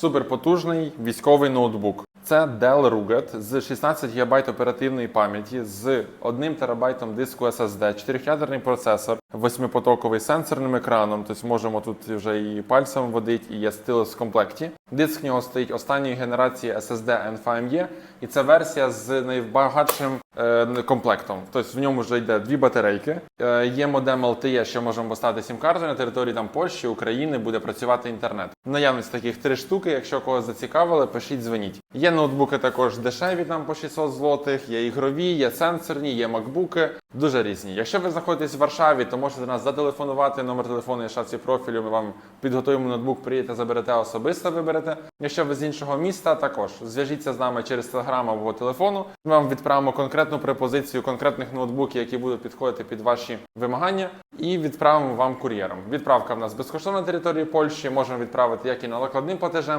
суперпотужний військовий ноутбук. Це Dell Rugged з 16 ГБ оперативної пам'яті, з 1 ТБ диску SSD, 4-ядерний процесор, 8-потоковий сенсорним екраном. Тобто можемо тут вже і пальцем водити, і є стилус в комплекті. Диск в нього стоїть останньої генерації SSD NVMe, і це версія з найбагатшим е, комплектом. Тобто в ньому вже йде дві батарейки. Е, є модем LTE, що можемо поставити сім-карту на території там Польщі, України, буде працювати інтернет. Наявність таких три штуки. Якщо когось зацікавили, пишіть, дзвоніть. Є ноутбуки також дешеві, там по 600 злотих, є ігрові, є сенсорні, є макбуки. Дуже різні. Якщо ви знаходитесь в Варшаві, то можете до нас зателефонувати. Номер телефону в шапці профілю. Ми вам підготуємо ноутбук, приїдете, заберете особисто. Виберете. Якщо ви з іншого міста, також зв'яжіться з нами через телеграм або телефону. Ми вам відправимо конкретну пропозицію конкретних ноутбуків, які будуть підходити під ваші вимагання, і відправимо вам кур'єром. Відправка в нас безкоштовна на території Польщі. Можемо відправити як і налокладним платежем,